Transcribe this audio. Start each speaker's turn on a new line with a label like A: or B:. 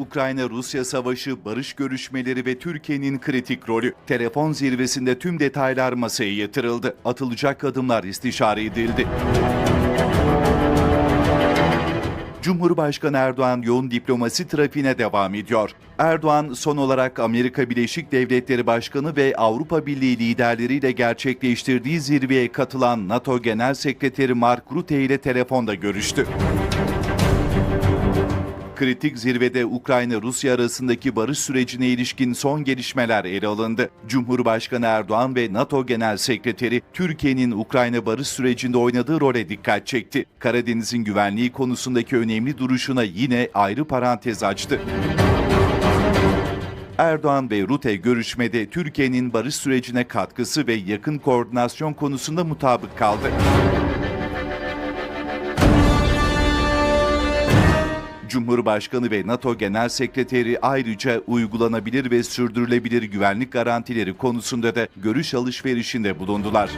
A: Ukrayna-Rusya savaşı, barış görüşmeleri ve Türkiye'nin kritik rolü. Telefon zirvesinde tüm detaylar masaya yatırıldı. Atılacak adımlar istişare edildi. Cumhurbaşkanı Erdoğan yoğun diplomasi trafiğine devam ediyor. Erdoğan son olarak Amerika Birleşik Devletleri Başkanı ve Avrupa Birliği liderleriyle gerçekleştirdiği zirveye katılan NATO Genel Sekreteri Mark Rutte ile telefonda görüştü. Kritik zirvede Ukrayna-Rusya arasındaki barış sürecine ilişkin son gelişmeler ele alındı. Cumhurbaşkanı Erdoğan ve NATO Genel Sekreteri Türkiye'nin Ukrayna barış sürecinde oynadığı role dikkat çekti. Karadeniz'in güvenliği konusundaki önemli duruşuna yine ayrı parantez açtı. Erdoğan ve Rute görüşmede Türkiye'nin barış sürecine katkısı ve yakın koordinasyon konusunda mutabık kaldı. Cumhurbaşkanı ve NATO Genel Sekreteri ayrıca uygulanabilir ve sürdürülebilir güvenlik garantileri konusunda da görüş alışverişinde bulundular.